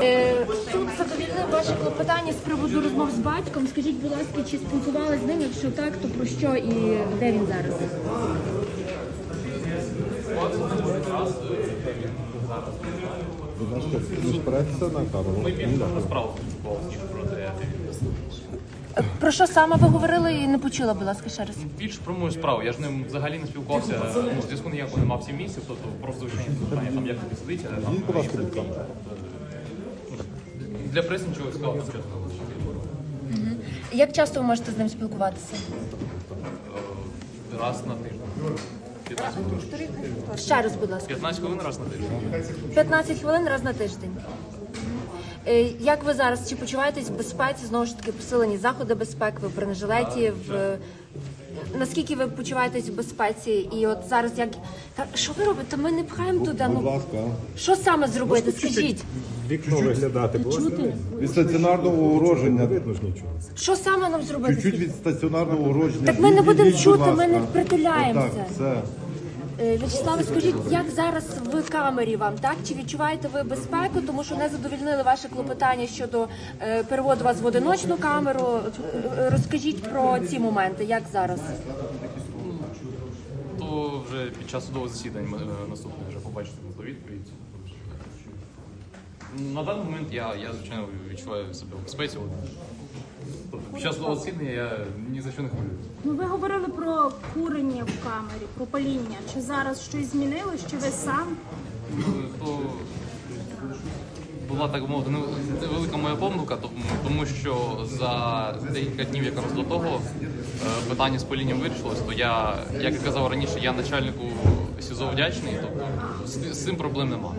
Е, Суд задовільнив ваше клопотання з приводу розмов з батьком. Скажіть, будь ласка, чи спілкувалися з ним? Якщо так, то про що і де він зараз? Будь ласка, не спирайтеся на камеру. Ми більше про справу спілкувалися, ніж про Про що саме ви говорили і не почула, будь ласка, ще раз. Більше про мою справу. Я ж ним взагалі не спілкувався. Ну, зв'язку ніякого не мав 7 місяців, тобто просто звичайні питання, там як тобі сидиться. Там, Йдіть, будь ласка, від для преси нічого цікавого, чесно. Як часто ви можете з ним спілкуватися? Раз на тиждень. 15 хвилин. Ще раз, будь ласка. 15 хвилин раз на тиждень. 15 хвилин раз на тиждень. Е, Як ви зараз? Чи почуваєтесь в безпеці? Знову ж таки, посилені заходи безпеки, ви в бронежилеті, в наскільки ви почуваєтесь в безпеці? І от зараз як та що ви робите? Ми не пхаємо туди. Будь Ну ласка. що саме зробити? Скажіть, Вікно виглядати, чути? Від стаціонарного огородження. Видно ж нічого. Що саме нам зробити? Чуть-чуть від стаціонарного огородження. Так ми не будемо Відійдіть, чути, будь ми не притуляємося. Так, все. Е, В'ячеславе, скажіть, як зараз в камері вам, так? Чи відчуваєте ви безпеку? Тому що не задовільнили ваше клопотання щодо е, переводу вас в одиночну камеру. Е, Розкажіть про ці моменти, як зараз? То вже під час судового засідання е, наступне вже побачите на відповідь. На даний момент я, я звичайно відчуваю себе в безпеці. Час судового засідання я ні за що не хвилююся. Ну, ви говорили про курення в камері, про паління. Чи зараз щось змінилось? Чи ви сам? то була так мовити ну, це велика моя помилка, тому, тому що за декілька днів якраз до того е, питання з палінням вирішилось, то я, як я казав раніше, я начальнику СІЗО вдячний, тобто з, з цим проблем немає.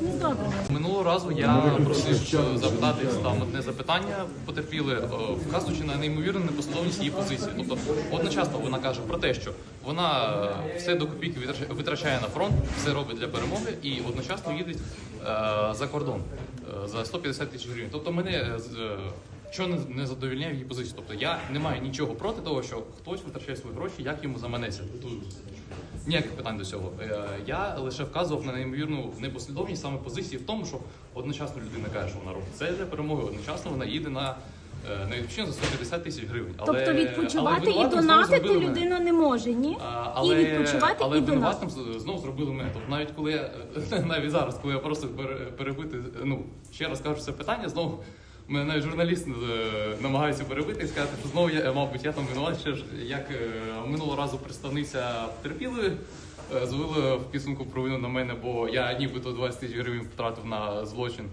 Ну добре. Минулого разу я просив е, запитати там одне запитання, потерпіли, е, вказуючи на неймовірну непослідовність її позиції. Тобто одночасно вона каже про те, що вона е, все до копійки витрачає- на фронт, все робить для перемоги і одночасно їде за кордон за 150 тисяч гривень. Тобто мене що не, не задовільняє її позиції. Тобто я не маю нічого проти того, що хтось витрачає свої гроші, як йому заманеться. Ніяких питань до цього. Е, Я лише вказував на неймовірну непослідовність саме позиції в тому, що одночасно людина каже, що вона робить це для перемоги, одночасно вона їде на, е, за 150 тисяч гривень. Але, Тобто відпочивати але і донатити людина не може, ні? А, І відпочивати, але і донатити. винуватим знову зробили мене. Тобто навіть коли я навіть зараз, коли я просив перебити, ну ще раз кажу це питання, знову мене навіть журналіст е, намагається перебити і сказати, що знову я, мабуть, я там винуватий, як е, минулого разу представниця потерпілої е, звели в підсумку провину на мене, бо я нібито 20 тисяч гривень втратив на злочин.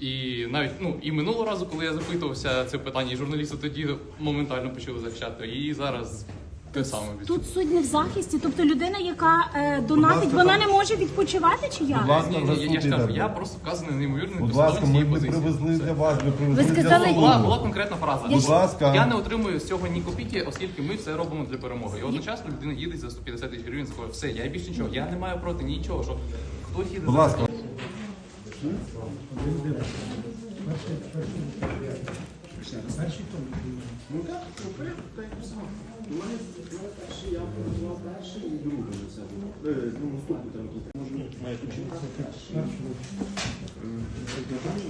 І навіть ну і минулого разу, коли я запитувався це питання, і журналісти тоді моментально почали захищати. І зараз те саме від Тут суть не в захисті, тобто людина, яка е, донатить, вона не може відпочивати чи як? Будь ласка, Ні, ні, я, ж кажу, я просто вказаний неймовірний Будь ласка, ми не привезли для вас, ми привезли Ви сказали, суду. Була, була конкретна фраза. Будь ласка. Я не отримую з цього ні копійки, оскільки ми все робимо для перемоги. І одночасно людина їде за 150 тисяч гривень, скаже, все, я більше нічого, я не маю проти нічого, що хтось їде Будь за ласка.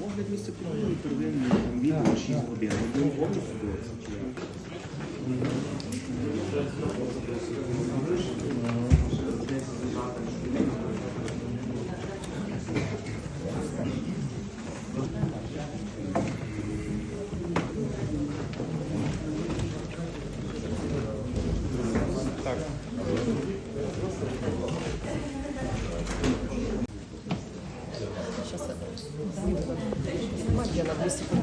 Огляд місця події, первинний там відео 6 годин. Ми повністю дивитися, чи як? Немає я на 200 секунд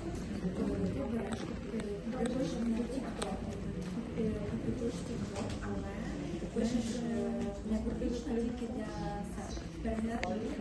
не публічно, тільки для перегляду.